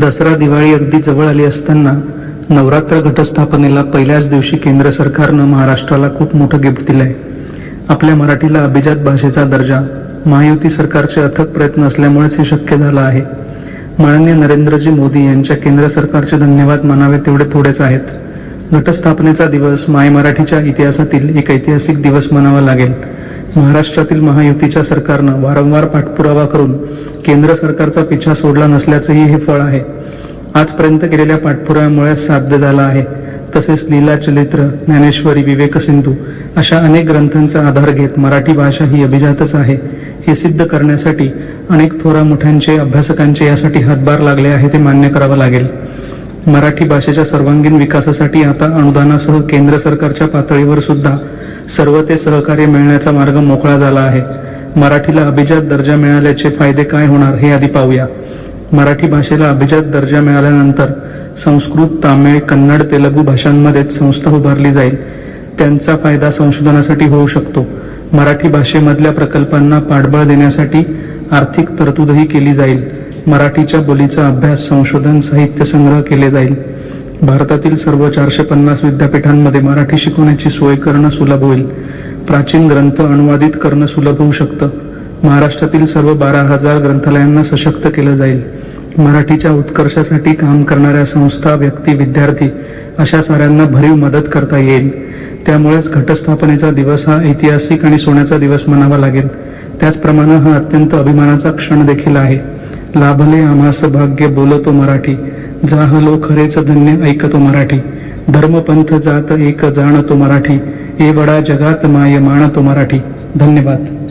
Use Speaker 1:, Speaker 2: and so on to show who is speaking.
Speaker 1: दसरा दिवाळी अगदी जवळ आली असताना नवरात्र घटस्थापनेला पहिल्याच दिवशी केंद्र सरकारनं महाराष्ट्राला खूप मोठं गिफ्ट दिलंय. आपल्या मराठीला अभिजात भाषेचा दर्जा महायुती सरकारचे अथक प्रयत्न असल्यामुळेच हे शक्य झालं आहे. माननीय नरेंद्रजी मोदी यांच्या केंद्र सरकारचे धन्यवाद मानावे तेवढे थोडेच आहेत. घटस्थापनेचा दिवस माय मराठीच्या इतिहासातील एक ऐतिहासिक दिवस म्हणावा लागेल. महाराष्ट्रातील महायुतीच्या सरकारनं वारंवार पाठपुरावा करून केंद्र सरकारचा पिछा सोडला नसल्याचंही हे फळ आहे. आजपर्यंत केलेल्या पाठपुराव्यामुळे साध्य झाला आहे. तसेच लीला चरित्र ज्ञानेश्वरी विवेकसिंधू अशा अनेक ग्रंथांचा आधार घेत मराठी भाषा ही अभिजातच आहे. हे सिद्ध करण्यासाठी अनेक थोरा मोठ्यांचे अभ्यासकांचे यासाठी हातभार लागले आहे ते मान्य करावं लागेल. मराठी भाषेच्या सर्वांगीण विकासासाठी आता अनुदानासह केंद्र सरकारच्या पातळीवर सुद्धा सर्व ते सहकार्य मिळण्याचा मार्ग मोकळा झाला आहे. मराठीला अभिजात दर्जा मिळाल्याचे फायदे काय होणार हे आधी पाहूया. मराठी भाषेला अभिजात दर्जा मिळाल्यानंतर संस्कृत तामिळ कन्नड तेलगू भाषांमध्येच संस्था उभारली जाईल. त्यांचा फायदा संशोधनासाठी होऊ शकतो. मराठी भाषेमधल्या प्रकल्पांना पाठबळ देण्यासाठी आर्थिक तरतूदही केली जाईल. मराठीच्या बोलीचा अभ्यास संशोधन साहित्य संग्रह केले जाईल. भारतातील सर्व चारशे पन्नास विद्यापीठांमध्ये मराठी शिकवण्याची सोय करणं सुलभ होईल. प्राचीन ग्रंथ अनुवादित करणं सुलभ होऊ शकतं. महाराष्ट्रातील सर्व बारा हजार ग्रंथालयांना सशक्त केलं जाईल. मराठीच्या उत्कर्षासाठी काम करणाऱ्या संस्था व्यक्ती विद्यार्थी अशा साऱ्यांना भरीव मदत करता येईल. त्यामुळेच घटस्थापनेचा दिवस हा ऐतिहासिक आणि सोन्याचा दिवस म्हणावा लागेल. त्याचप्रमाणे हा अत्यंत अभिमानाचा क्षण देखील आहे. लाभले आम्हास भाग्य बोलतो मराठी. जाहलो खरेच धन्य ऐकतो मराठी. धर्मपंथ जात एक जाणतो मराठी. ए बडा जगात माय माणतो मराठी. धन्यवाद.